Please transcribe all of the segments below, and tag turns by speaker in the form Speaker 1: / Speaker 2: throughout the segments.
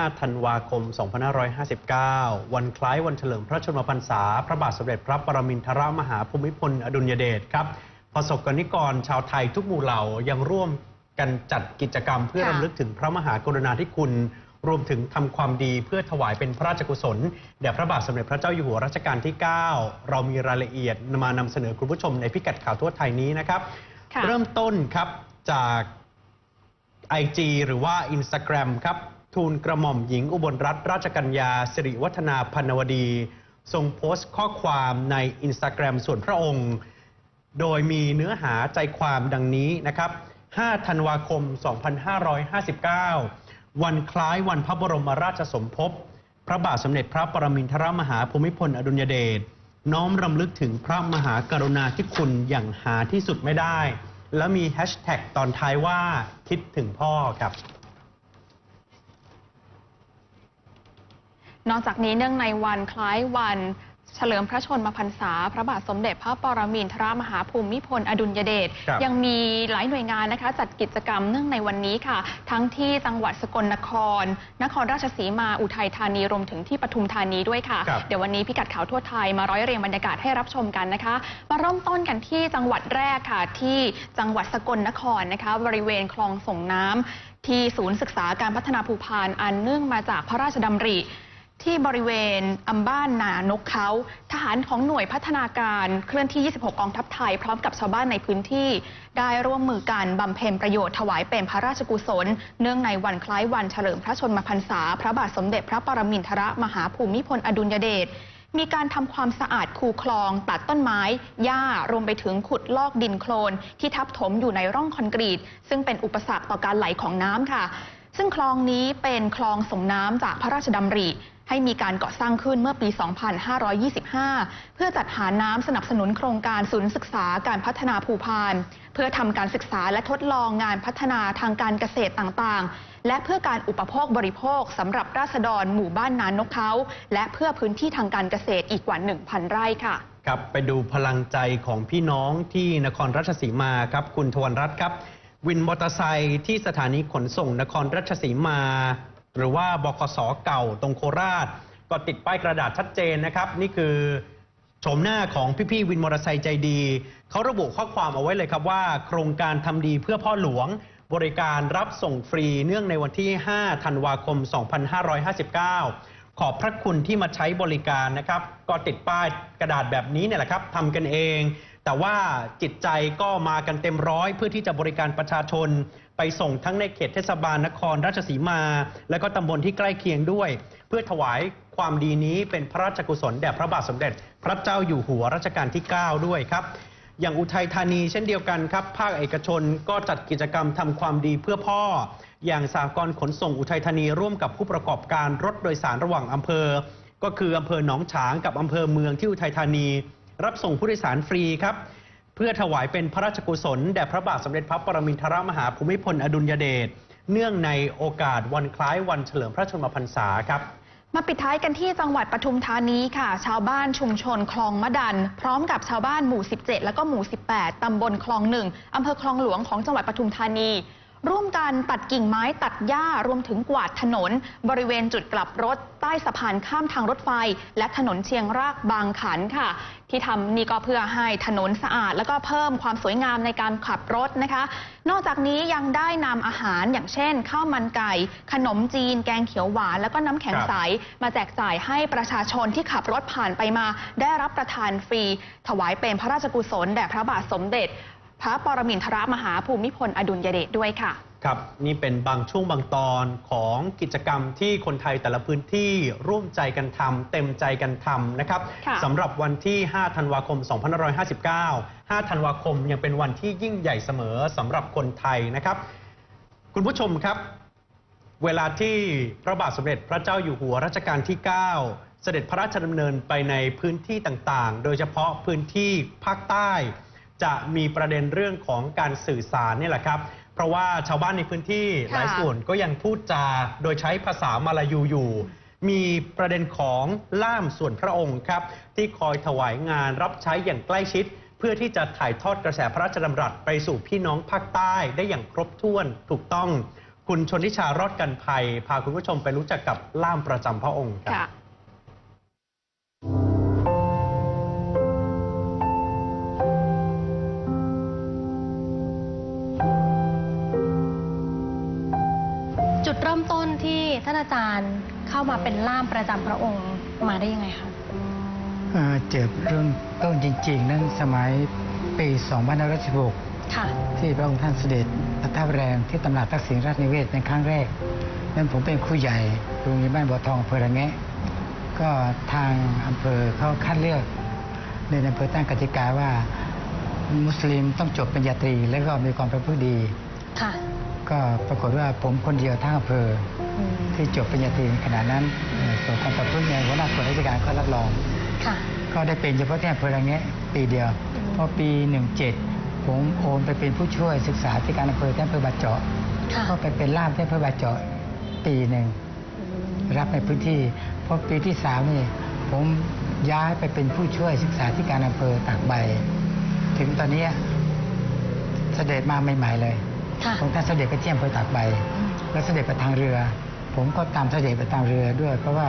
Speaker 1: 5 ธันวาคม 2559 วันคล้ายวันเฉลิมพระชนมพรรษา พระบาทสมเด็จพระปรมินทรมหาภูมิพล อดุลยเดชครับประสบกนิกรชาวไทยทุกหมู่เหล่ายังร่วมกันจัดกิจกรรมเพื่อ
Speaker 2: ค่ะ
Speaker 1: รำลึกถึงพระมหากรุณาธิคุณ รวมถึงทำความดีเพื่อถวายเป็นพระราชกุศลแด่พระบาทสมเด็จพระเจ้าอยู่หัวรัชกาลที่ 9 เรามีรายละเอียดมานำเสนอคุณผู้ชมในพิกัดข่าวทั่วไทยนี้นะครับ
Speaker 2: ค่ะ
Speaker 1: เริ่มต้นครับจาก IG หรือว่า Instagram ครับ ทูลกระหม่อมหญิงอุบลรัตนราชกัญญาสิริวัฒนาพันวดี ทรงโพสต์ข้อความใน Instagram ส่วนพระองค์ โดยมีเนื้อหาใจความดังนี้นะครับ 5 ธันวาคม 2559 วันคล้ายวันพระบรมราชสมภพ พระบาทสมเด็จพระปรมินทรมหาภูมิพลอดุลยเดชน้อมรำลึกถึงพระมหากรุณาธิคุณอย่างหาที่สุดไม่ได้ แล้วมีแฮชแท็กตอนท้ายว่าคิดถึงพ่อครับ
Speaker 2: นอกจากนี้เนื่องในวันคล้ายวันเฉลิมพระชนมพรรษา พระบาทสมเด็จพระปรมินทรมหาภูมิพลอดุลยเดช
Speaker 1: ครับ
Speaker 2: ยังมีหลายหน่วยงานนะคะ จัดกิจกรรมเนื่องในวันนี้ค่ะ ทั้งที่จังหวัดสกลนคร นครราชสีมาอุทัยธานีรวมถึงที่ปทุมธานีด้วยค่ะ
Speaker 1: ครับ
Speaker 2: เดี๋ยววันนี้พิกัดข่าวทั่วไทยมาร้อยเรียงบรรยากาศให้รับชมกันนะคะ มาเริ่มต้นกันที่จังหวัดแรกค่ะ ที่จังหวัดสกลนครนะคะ บริเวณคลองส่งน้ำที่ศูนย์ศึกษาการพัฒนาภูพานอันเนื่องมาจากพระราชดำริ ที่บริเวณอำบ้านนานกเขาทหารของหน่วยพัฒนาการเคลื่อนที่ 26 กองทัพไทย พร้อมกับชาวบ้านในพื้นที่ ได้ร่วมมือกันบำเพ็ญประโยชน์ถวายเป็นพระราชกุศล เนื่องในวันคล้ายวันเฉลิมพระชนมพรรษา พระบาทสมเด็จพระปรมินทรมหาภูมิพลอดุลยเดชมีการทำความสะอาดคูคลอง ตัดต้นไม้ หญ้ารวมไปถึงขุดลอกดินโคลน ที่ทับถมอยู่ในร่องคอนกรีต ซึ่งเป็นอุปสรรคต่อการไหลของน้ำค่ะ ซึ่งคลองนี้เป็นคลองส่งน้ำจากพระราชดำริ ให้มีการก่อสร้างขึ้นเมื่อปี 2525 เพื่อจัดหาน้ำสนับสนุนโครงการศูนย์ศึกษาการพัฒนาภูพาน เพื่อทำการศึกษาและทดลองงานพัฒนาทางการเกษตรต่างๆ และเพื่อการอุปโภคบริโภคสำหรับราษฎรหมู่บ้านนานนกเขาและเพื่อพื้นที่ทางการเกษตรอีกกว่า 1,000 ไร่ค่ะ
Speaker 1: ครับไปดูพลังใจของพี่น้องที่นครราชสีมาครับ คุณทวนรัตน์ครับ วินมอเตอร์ไซค์ที่สถานีขนส่งนครราชสีมา หรือว่าบคสเก่าตรงโคราช ก็ติดป้ายกระดาษชัดเจนนะครับ นี่คือโฉมหน้าของพี่ๆวินมอเตอร์ไซค์ใจดี เขาระบุข้อความเอาไว้เลยครับว่า โครงการทำดีเพื่อพ่อหลวง บริการรับส่งฟรีเนื่องในวันที่ 5 ธันวาคม 2559 ขอบพระคุณที่มาใช้บริการนะครับ ก็ติดป้ายกระดาษแบบนี้เนี่ยแหละครับทำกันเอง แต่ว่าจิตใจก็มากันเต็มร้อยเพื่อที่จะบริการประชาชน ไปส่งทั้งในเขตเทศบาลนครราชสีมา และก็ตำบลที่ใกล้เคียงด้วย เพื่อถวายความดีนี้เป็นพระราชกุศลแด่พระบาทสมเด็จ พระเจ้าอยู่หัวรัชกาลที่ 9 ด้วยครับอย่างอุทัยธานีเช่นเดียวกันครับ ภาคเอกชนก็จัดกิจกรรมทำความดีเพื่อพ่อ อย่างสากลขนส่งอุทัยธานีร่วมกับผู้ประกอบการรถโดยสารระหว่างอำเภอ ก็คืออำเภอหนองฉางกับอำเภอเมืองที่อุทัยธานี รับส่งผู้โดยสารฟรีครับ พื่อถวายเป็นพระราชกุศลแด่พระบาทสมเด็จพระปรมินทรมหาภูมิพลอดุลยเดชเนื่องในโอกาสวันคล้ายวันเฉลิมพระชนมพรรษาครับ
Speaker 2: มาปิดท้ายกันที่จังหวัดปทุมธานีค่ะ ชาวบ้านชุมชนคลองมะดัน พร้อมกับชาวบ้านหมู่ 17 แล้วก็หมู่ 18 ตำบลคลองหนึ่งอำเภอคลองหลวงของจังหวัดปทุมธานี ร่วมกันตัดกิ่งไม้ตัดหญ้ารวมถึงกวาดถนน บริเวณจุดกลับรถ ใต้สะพานข้ามทางรถไฟ และถนนเชียงรากบางขันค่ะ ที่ทำนี่ก็เพื่อให้ถนนสะอาด แล้วก็เพิ่มความสวยงามในการขับรถนะคะ นอกจากนี้ยังได้นำอาหารอย่างเช่นข้าวมันไก่ ขนมจีน แกงเขียวหวาน แล้วก็น้ำแข็งใส มาแจกจ่ายให้ประชาชนที่ขับรถผ่านไปมา ได้รับประทานฟรี ถวายเป็นพระราชกุศลแด่พระบาทสมเด็จ พระปรมินทรมหาภูมิพลอดุลยเดชด้วยค่ะ
Speaker 1: ครับ นี่เป็นบางช่วงบางตอนของกิจกรรมที่คนไทยแต่ละพื้นที่ร่วมใจกันทำเต็มใจกันทำนะครับ
Speaker 2: ค่ะ
Speaker 1: สำหรับวันที่ 5 ธันวาคม 2559 5 ธันวาคมยังเป็นวันที่ยิ่งใหญ่เสมอสำหรับคนไทยนะครับ คุณผู้ชมครับ เวลาที่พระบาทสมเด็จพระเจ้าอยู่หัวรัชกาลที่ 9 เสด็จพระราชดำเนินไปในพื้นที่ต่างๆ โดยเฉพาะพื้นที่ภาคใต้ จะมีประเด็นเรื่องของการสื่อสารนี่แหละครับ เพราะว่าชาวบ้านในพื้นที่ห
Speaker 2: ค่ะ
Speaker 1: ลายส่วนก็ยังพูดจาโดยใช้ภาษามาลายูอยู่ มีประเด็นของล่ามส่วนพระองค์ครับที่คอยถวายงานรับใช้อย่างใกล้ชิด เพื่อที่จะถ่ายทอดกระแสพระราชดำรัสไปสู่พี่น้องภาคใต้ได้อย่างครบถ้วนถูกต้อง คุณชนทิชารอดกันภัย พาคุณผู้ชมไปรู้จักกับล่ามประจำพระองค์ครับ
Speaker 3: ที่ท่านอาจารย์เข้ามาเป็นล่ามประจำพระองค์มาได้ยังไงคะ
Speaker 4: เอ่อเจ็บเริ่มต้นจริง ๆ นั้นสมัยปี2516
Speaker 3: ค่ะ
Speaker 4: ที่พระองค์ท่านเสด็จประทับแรมที่ตำหนักทักษิณราชนิเวศน์ในครั้งแรก นั้นผมเป็นครูใหญ่โรงเรียนบ้านบัวทองอำเภอระแงะ ก็ทางอำเภอเขาคัดเลือกในอำเภอตั้งกติกาว่า มุสลิมต้องจบปริญญาตรี แล้วก็มีความประพฤติดี
Speaker 3: ค่ะ
Speaker 4: ก็ปรากฏว่าผมคนเดียวทั้งอำเภอ
Speaker 3: อืม
Speaker 4: ที่จบปริญญาตรีในขณะนั้นเอ่อส่วนความประพฤติในหัวหน้าส่วนราชการก็รับรอง
Speaker 3: ค่ะ
Speaker 4: ก็ได้เป็นเฉพาะที่อำเภอระแงะปีเดียว
Speaker 3: อืม
Speaker 4: พอปี 17 ผมโอนไปเป็นผู้ช่วยศึกษาที่การอำเภอที่อำเภอบาเจาะ
Speaker 3: ค่ะ
Speaker 4: ก็ไปเป็นล่ามที่อำเภอบาเจาะปีหนึ่ง
Speaker 3: อืม
Speaker 4: รับในพื้นที่พอปีที่สามนี่ผมย้ายไปเป็นผู้ช่วยศึกษาที่การอำเภอตากใบ ถึงตอนเนี้ยเสด็จมาใหม่ ๆ เลย
Speaker 3: ค่ะ
Speaker 4: องค์ท่านเสด็จไปที่อำเภอตากใบ
Speaker 3: อืม
Speaker 4: แล้วเสด็จไปทางเรือ ผมก็ตามเสด็จไปทางเรือด้วย เพราะว่า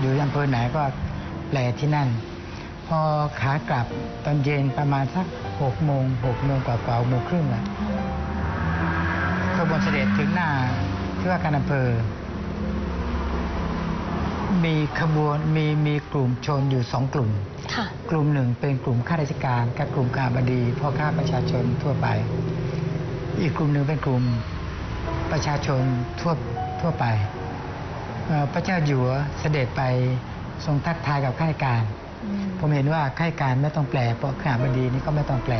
Speaker 4: อยู่อำเภอไหนก็แปลที่นั่น พอขากลับตอนเย็นประมาณสักหกโมงหกโมงกว่าๆหกโมงครึ่งอะขบวนเสด็จถึงหน้าที่ว่าการอำเภอ มีขบวนมีมีกลุ่มชนอยู่สองกลุ่ม
Speaker 3: ค่ะ
Speaker 4: กลุ่มหนึ่งเป็นกลุ่มข้าราชการกับกลุ่มการบดีพ่อค้าประชาชนทั่วไป อีกกลุ่มหนึ่งเป็นกลุ่มประชาชนทั่วทั่วไปเอ่อพระเจ้าอยู่หัวเสด็จไปทรงทักทายกับข้าราชการ
Speaker 3: อืม
Speaker 4: ผมเห็นว่าข้าราชการไม่ต้องแปล เพราะข้าบดีนี่ก็ไม่ต้องแปล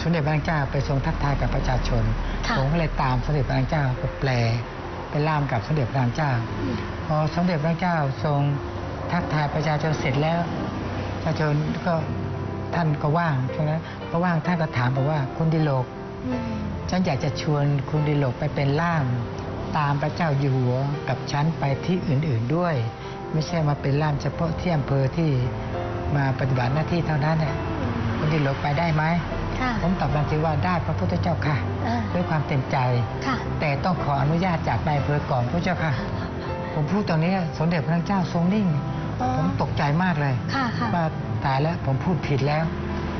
Speaker 4: สมเด็จพระนางเจ้าไปทรงทักทายกับประชาชน
Speaker 3: ค่ะ
Speaker 4: ผมก็เลยตามสมเด็จพระนางเจ้าไปแปลไปล่ามกับสมเด็จพระนางเจ้า พอสมเด็จพระเจ้าทรงทักทายประชาชนเสร็จแล้ว ประชาชนก็ท่านก็ว่างช่วงนั้นก็ว่างท่านก็ถามบอกว่าคุณดิโลก
Speaker 3: อืม
Speaker 4: ฉันอยากจะชวนคุณดิโลกไปเป็นล่าม ตามพระเจ้าอยู่หัวกับฉันไปที่อื่นๆด้วย ไม่ใช่มาเป็นล่ามเฉพาะที่อำเภอที่มาปฏิบัติหน้าที่เท่านั้นเนี่ยคุณดิโลกไปได้ไหม
Speaker 3: ค่ะ
Speaker 4: ผมตอบทันทีว่าได้พระพุทธเจ้าค่ะ
Speaker 3: อ่า
Speaker 4: ด้วยความเต็มใจ
Speaker 3: ค่ะ
Speaker 4: แต่ต้องขออนุญาตจากนายอำเภอก่อนพระเจ้าค่ะ ผมพูดตอนนี้สมเด็จพระนางเจ้าทรงนิ่ง
Speaker 3: อ๋อ
Speaker 4: ผมตกใจมากเลย
Speaker 3: ค่ะค่ะ
Speaker 4: ว่าตายแล้วผมพูดผิดแล้ว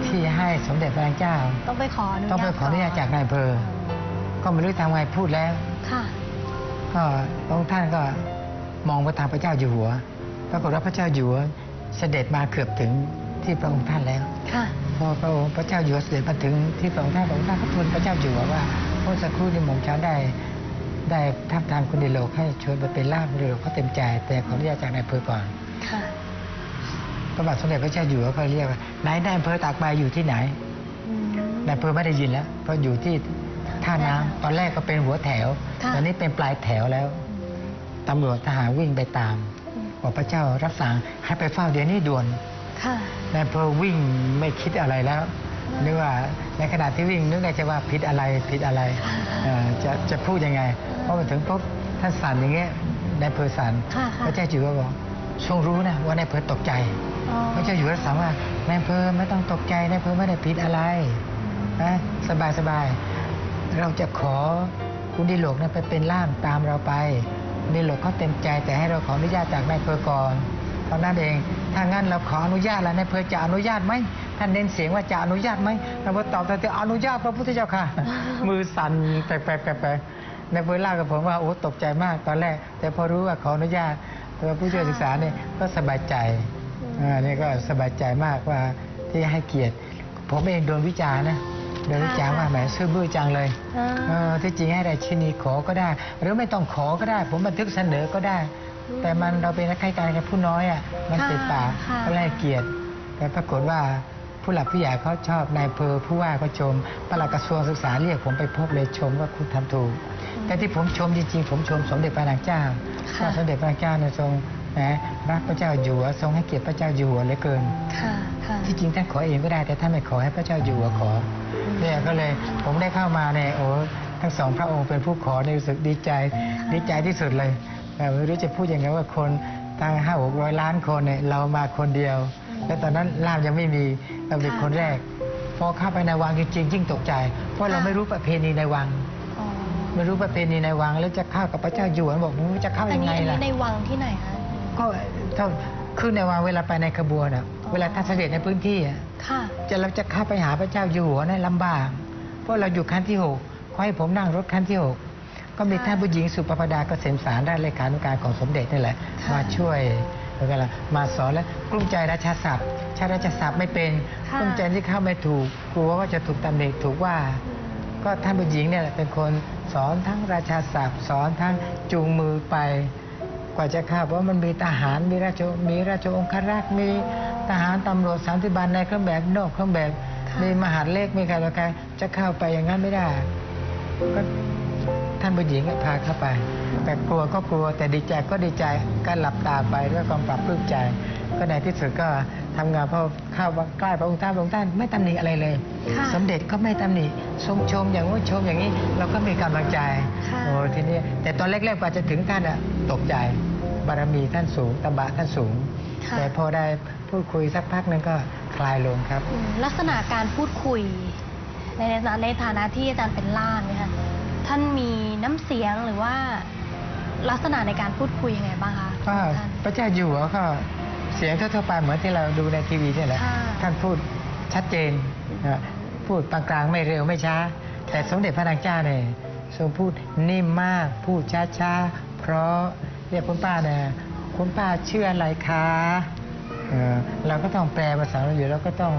Speaker 4: ที่ให้สมเด็จพระนางเจ้า
Speaker 3: ต้องไปขออนุญาต
Speaker 4: ต้องไปขออนุญาตจากนายอำเภอ ก็ไม่รู้ทำไงพูดแล้ว
Speaker 3: ค่ะ
Speaker 4: ก็พระองค์ท่านก็มองไปทางพระเจ้าอยู่หัวปรากฏว่าพระเจ้าอยู่หัวเสด็จมาเกือบถึงที่พระองค์ท่านแล้ว
Speaker 3: ค่ะ
Speaker 4: พอพระองค์พระเจ้าอยู่หัวเสด็จมาถึงที่พระองค์ท่านพระองค์ท่านก็ทูลพระเจ้าอยู่หัวว่าเมื่อสักครู่ที่หม่อมฉันได้ ได้ทับทามคุณดิโลกให้ชวนไปเป็นล่ามเรือเขาเต็มใจ แต่ขออนุญาตจากนายอำเภอก่อน
Speaker 3: ค่ะ
Speaker 4: พ ระบาทสมเด็จพระเจ้าอยู่หัวก็เรียกว่าไหนนายอำเภอตากใบอยู่ที่ไหน
Speaker 3: อืม
Speaker 4: นายอำเภอไม่ได้ยินแล้วเพราะอยู่ที่ท่าน้ำตอนแรกก็เป็นหัวแถว
Speaker 3: ค่ะ
Speaker 4: ตอนนี้เป็นปลายแถวแล้วตำรวจทหารวิ่งไปตาม
Speaker 3: อืม
Speaker 4: บอกพระเจ้ารับสั่งให้ไปเฝ้าเดี๋ยวนี้ด่วน
Speaker 3: ค่ะ
Speaker 4: นายอำเภอวิ่งไม่คิดอะไรแล้วนึกว่าในขณะที่วิ่งนึกในใจว่าผิดอะไรผิดอะไรเอ่อจะจะพูดยังไงพอมาถึงปุ๊บท่านสั่นอย่างเงี้ยนายอำเภอสั่น
Speaker 3: ค่ะค่ะ
Speaker 4: พระเจ้าอยู่หัวบอก ทรงรู้นะว่านายอำเภอตกใจ
Speaker 3: อ๋อ
Speaker 4: พระเจ้าอยู่หัวสั่งว่านายอำเภอไม่ต้องตกใจนายอำเภอไม่ได้ผิดอะไรนะสบายสบายเราจะขอคุณดิโลกนะไปเป็นล่ามตามเราไปคุณดิโลกเขาเต็มใจแต่ให้เราขออนุญาตจากนายอำเภอก่อนเท่านั้นเอง ถ้างั้นเราขออนุญาตแล้วนายอำเภอจะอนุญาตไหมท่านเน้นเสียงว่าจะอนุญาตไหมเราก็ตอบแต่อนุญาตพระพุทธเจ้าค่ะ มือสั่นแปลกๆแปลกๆในอำเภอเล่ากับผมว่าโอ้ตกใจมากตอนแรก แต่พอรู้ว่าขออนุญาต พระผู้ช่วยศึกษาเนี่ยก็สบายใจอ่านี่ก็สบายใจมากว่าที่ให้เกียรติ ผมเองโดนวิจารณ์นะโดนวิจารณ์ว่าแหมซื่อบื้อจังเลย
Speaker 3: อ่า
Speaker 4: เออที่จริงให้ราชินีขอก็ได้ หรือไม่ต้องขอก็ได้ ผมบันทึกเสนอก็ได้ แต่มันเราเป็นนักข้าราชการกับผู้น้อยอะมัน
Speaker 3: ค่ะ
Speaker 4: ติดปาก
Speaker 3: ค่ะ
Speaker 4: ก็ให้เกียรติ แต่ปรากฏว่าผู้หลักผู้ใหญ่เขาชอบนายอำเพอผู้ว่าก็ชมปลัดกระทรวงศึกษาเรียกผมไปพบเลยชมว่าคุณทำถูก แต่ที่ผมชมจริงๆผมชมสมเด็จพระนางเจ้า
Speaker 3: ค่ะ
Speaker 4: ว่าสมเด็จพระนางเจ้าเนี่ยทรงนะรักพระเจ้าอยู่หัวทรงให้เกียรติพระเจ้าอยู่หัวเหลือเกิน
Speaker 3: ค่ะค่ะ
Speaker 4: ที่จริงท่านขอเองก็ได้ แต่ท่านไม่ขอให้พระเจ้าอยู่หัวขอเนี่ยก็เลยผมได้เข้ามาเนี่ยโอ้ทั้งสองพระองค์เป็นผู้ขอในยรู้สึกดีใจดีใจที่สุดเลยแต่ไม่รู้จะพูดยังไงว่าคนตั้งห้าหกร้อยล้านคนเนี่ยเรามาคนเดียว และตอนนั้นล่ามยังไม่มีเราเป็น
Speaker 3: ค่ะ
Speaker 4: คนแรก พอเข้าไปในวังจริงๆยิ่งตกใจ เพราะเรา
Speaker 3: ค่ะ
Speaker 4: ไม่รู้ประเพณีในวัง
Speaker 3: อ๋อ
Speaker 4: ไม่รู้ประเพณีในวังแล้วจะเข้ากับพระเจ้าอยู่หัวบอกไม่รู้จะเข้า
Speaker 3: อัน
Speaker 4: ยัง
Speaker 3: นี้
Speaker 4: ไง
Speaker 3: อัน
Speaker 4: ล่ะ
Speaker 3: นี้ในวังที่ไหนคะ
Speaker 4: ก็เท่าคือในวังเวลาไปในขบวนอะ
Speaker 3: อ๋อ
Speaker 4: เวลาท่านเสด็จในพื้นที่อะ
Speaker 3: ค่ะ
Speaker 4: จะเราจะเข้าไปหาพระเจ้าอยู่หัวเนี่ยลำบากเพราะเราอยู่ขั้นที่หกเขาให้ผมนั่งรถขั้นที่หกก็มี
Speaker 3: ค่ะ
Speaker 4: ท่านผู้หญิงสุปปดาเกษมสารด้านเลขานุการของสมเด็จนี่แหละ
Speaker 3: ค่ะ
Speaker 4: มาช่วยแล้วก็ละมาสอนและกลุ้มใจราชาศัพท์ใช้ราชาศัพท์ไม่เป็น
Speaker 3: ค่ะ
Speaker 4: กลุ้มใจที่เข้าไม่ถูกกลัวว่าจะถูกตำหนิถูกว่า ก็ท่านผู้หญิงเนี่ยแหละเป็นคนสอนทั้งราชาศัพท์ สอนทั้งจูงมือไป กว่าจะเข้าเพราะมันมีทหารมีราชมีราชองครักษ์มีทหารตำรวจสันติบาลในเครื่องแบบนอกเครื่องแบบมีมหาดเล็กมีใครต่อใครจะเข้าไปอย่างนั้นไม่ได้ก็ท่านผู้หญิงพาเข้าไป แต่กลัวก็กลัวแต่ดีใจก็ดีใจก็หลับตาไปด้วยความปรับปลื้มใจ ก็ในที่สุดก็ทำงานพอเข้าใกล้พระองค์ท่านพระองค์ท่านไม่ตำหนิอะไรเลย
Speaker 3: ค่ะ
Speaker 4: สมเด็จก็ไม่ตำหนิชมชมอย่างว่าชมอย่างนี้เราก็มีกำลังใจ
Speaker 3: ค่ะ
Speaker 4: โอ้ทีนี้แต่ตอนแรกๆกว่าจะถึงท่านอะตกใจบารมีท่านสูงตบะท่านสูง
Speaker 3: ค่ะ
Speaker 4: แต่พอได้พูดคุยสักพักหนึงก็คลายลงครับ
Speaker 3: อืมลักษณะการพูดคุยในในในฐานะที่อาจารย์เป็นล่ามเนี่ยค่ะท่านมีน้ำเสียงหรือว่าลักษณะในการพูดคุยยังไงบ้างคะ
Speaker 4: ก็
Speaker 3: ท่าน
Speaker 4: พระเจ้าอยู่หัวก็ เสียงทั่วๆไปเหมือนที่เราดูในทีวีนี่แหละ
Speaker 3: ค่ะ
Speaker 4: ท่านพูดชัดเจนนะพูดกลางๆไม่เร็วไม่ช้า แต่สมเด็จพระนางเจ้าเนี่ยทรงพูดนิ่มมาก พูดช้าๆ เพราะเรียกคุณป้าเนี่ยคุณป้าชื่ออะไรคะเออเราก็ต้องแปลภาษาเราอยู่แล้วก็ต้อง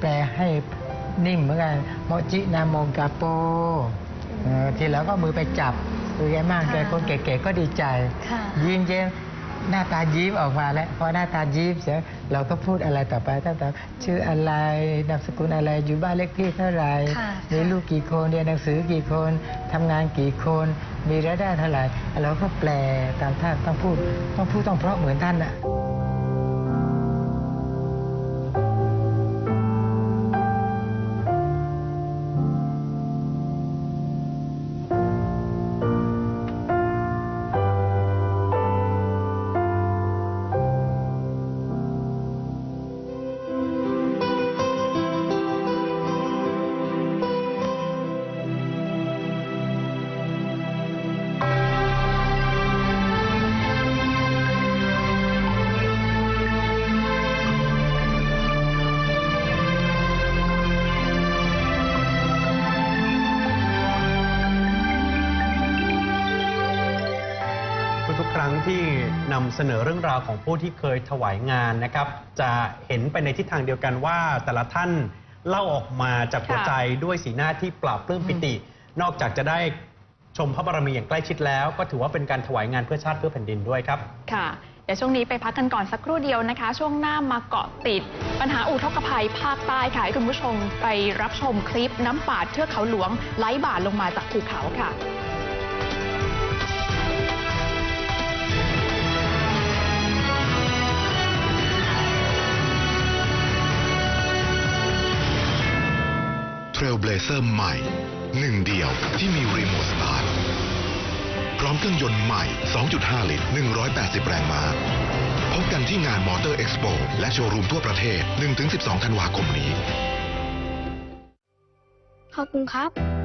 Speaker 4: แปลให้นิ่มเหมือนกันโมจินาโมกาโปเออทีแล้วก็มือไปจับดูแกมาก
Speaker 3: ค่ะ
Speaker 4: แกคนเก๋ๆก็ดีใจ
Speaker 3: ค่ะ
Speaker 4: ยิ้มเย้ม หน้าตายิ้มออกมาแล้วพอหน้าตายิ้มเสร็จเราก็พูดอะไรต่อไปตั้งแต่ชื่ออะไรนามสกุลอะไรอยู่บ้านเลขที่เท่าไหร่
Speaker 3: ค่ะ
Speaker 4: มีลูกกี่คนเรียนหนังสือกี่คนทำงานกี่คน มีรายได้เท่าไหร่เราก็แปลตามท่านต้องพูดต้องพูดต้องเพราะเหมือนท่านอะ
Speaker 1: นำเสนอเรื่องราวของผู้ที่เคยถวายงานนะครับ จะเห็นไปในทิศทางเดียวกันว่า แต่ละท่านเล่าออกมาจากหัว
Speaker 2: ค่ะ
Speaker 1: ใจด้วยสีหน้าที่ปราบปลื้มปิติ นอกจากจะได้ชมพระบารมีอย่างใกล้ชิดแล้ว ก็ถือว่าเป็นการถวายงานเพื่อชาติเพื่อแผ่นดินด้วยครับ
Speaker 2: ค่ะ เดี๋ยวช่วงนี้ไปพักกันก่อนสักครู่เดียวนะคะ ช่วงหน้ามาเกาะติด ปัญหาอุทกภัยภาคใต้ค่ะให้คุณผู้ชมไปรับชมคลิปน้ำป่าเทือกเขาหลวงไหลบ่าลงมาจากภูเขาค่ะ
Speaker 5: เทรลเบลเซอร์ใหม่ หนึ่งเดียวที่มีรีโมทสตาร์ทพร้อมเครื่องยนต์ใหม่ 2.5 ลิตร 180 แรงม้า พบกันที่งานมอเตอร์เอ็กซ์โปและโชว์รูมทั่วประเทศ 1-12 ธันวาคมนี้
Speaker 3: ขอบคุณครับ